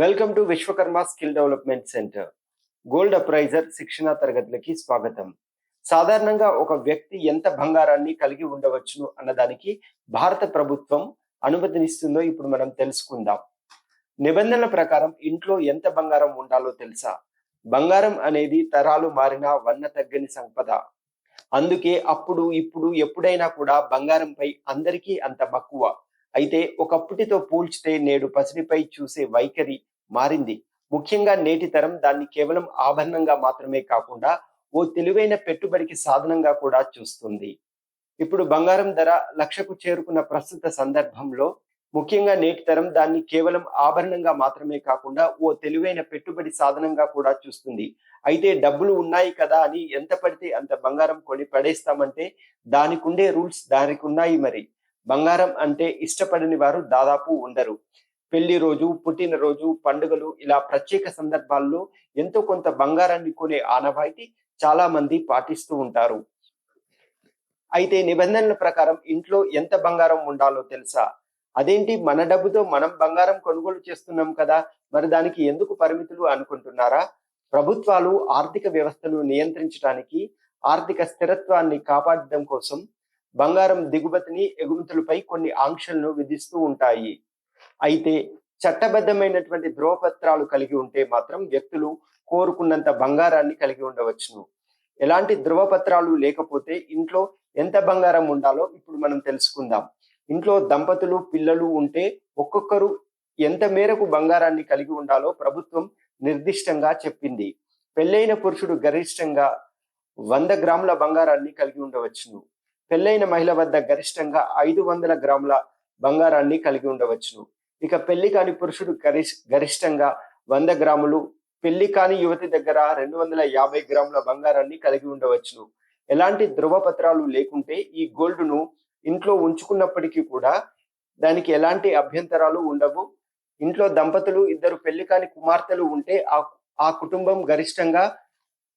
Welcome to Vishwakarma skill development centre. Gold appraiser శిక్షణ తరగతులకి స్వాగతం. సాధారణంగా ఒక వ్యక్తి ఎంత బంగారాన్ని కలిగి ఉండవచ్చును అన్నదానికి భారత ప్రభుత్వం అనుమతినిస్తుందో ఇప్పుడు మనం తెలుసుకుందాం. నిబంధనల ప్రకారం ఇంట్లో ఎంత బంగారం ఉండాలో తెలుసా? బంగారం అనేది తరాలు మారిన వన్న తగ్గని సంపద. అందుకే అప్పుడు ఇప్పుడు ఎప్పుడైనా కూడా బంగారంపై అందరికీ అంత మక్కువ. అయితే ఒకప్పటితో పోల్చితే నేడు పసిడిపై చూసే వైఖరి మారింది. ముఖ్యంగా నేటి తరం దాన్ని కేవలం ఆభరణంగా మాత్రమే కాకుండా ఓ తెలివైన పెట్టుబడికి సాధనంగా కూడా చూస్తుంది. ఇప్పుడు బంగారం ధర లక్షకు చేరుకున్న ప్రస్తుత సందర్భంలో ముఖ్యంగా నేటి తరం దాన్ని కేవలం ఆభరణంగా మాత్రమే కాకుండా ఓ తెలివైన పెట్టుబడి సాధనంగా కూడా చూస్తుంది. అయితే డబ్బులు ఉన్నాయి కదా అని ఎంత పడితే అంత బంగారం కొని పడేస్తామంటే దానికి ఉండే రూల్స్ దానికి ఉన్నాయి మరి. బంగారం అంటే ఇష్టపడని వారు దాదాపు ఉండరు. పెళ్ళి రోజు పుట్టినరోజు పండుగలు ఇలా ప్రత్యేక సందర్భాల్లో ఎంతో కొంత బంగారాన్ని కొనే ఆనవాయితీ చాలా మంది పాటిస్తూ ఉంటారు. అయితే నిబంధనల ప్రకారం ఇంట్లో ఎంత బంగారం ఉండాలో తెలుసా? అదేంటి మన డబ్బుతో మనం బంగారం కొనుగోలు చేస్తున్నాం కదా? మరి దానికి ఎందుకు పరిమితులు అనుకుంటున్నారా? ప్రభుత్వాలు ఆర్థిక వ్యవస్థను నియంత్రించడానికి ఆర్థిక స్థిరత్వాన్ని కాపాడడం కోసం బంగారం దిగుమతిని ఎగుమతులపై కొన్ని ఆంక్షలను విధిస్తూ ఉంటాయి. అయితే చట్టబద్ధమైనటువంటి ధ్రువపత్రాలు కలిగి ఉంటే మాత్రం వ్యక్తులు కోరుకున్నంత బంగారాన్ని కలిగి ఉండవచ్చును. ఎలాంటి ధ్రువపత్రాలు లేకపోతే ఇంట్లో ఎంత బంగారం ఉండాలో ఇప్పుడు మనం తెలుసుకుందాం. ఇంట్లో దంపతులు పిల్లలు ఉంటే ఒక్కొక్కరు ఎంత మేరకు బంగారాన్ని కలిగి ఉండాలో ప్రభుత్వం నిర్దిష్టంగా చెప్పింది. పెళ్ళైన పురుషుడు గరిష్టంగా వంద గ్రాముల బంగారాన్ని కలిగి ఉండవచ్చును. పెళ్ళైన మహిళ వద్ద గరిష్టంగా ఐదు వందల గ్రాముల బంగారాన్ని కలిగి ఉండవచ్చును. ఇక పెళ్ళి కాని పురుషుడు గరిష్ గరిష్టంగా వంద గ్రాములు పెళ్ళి కాని యువతి దగ్గర రెండు వందల యాభై గ్రాముల బంగారాన్ని కలిగి ఉండవచ్చును. ఎలాంటి ధృవపత్రాలు లేకుంటే ఈ గోల్డ్ను ఇంట్లో ఉంచుకున్నప్పటికీ కూడా దానికి ఎలాంటి అభ్యంతరాలు ఉండవు. ఇంట్లో దంపతులు ఇద్దరు పెళ్ళి కాని కుమార్తెలు ఉంటే ఆ ఆ కుటుంబం గరిష్టంగా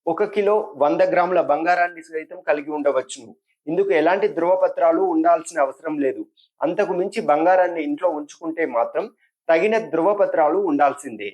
ఒక కిలో వంద గ్రాముల బంగారాన్ని సైతం కలిగి ఉండవచ్చును. ఇందుకు ఎలాంటి ధృవపత్రాలు ఉండాల్సిన అవసరం లేదు. అంతకు మించి బంగారాన్ని ఇంట్లో ఉంచుకుంటే మాత్రం తగిన ధృవపత్రాలు ఉండాల్సిందే.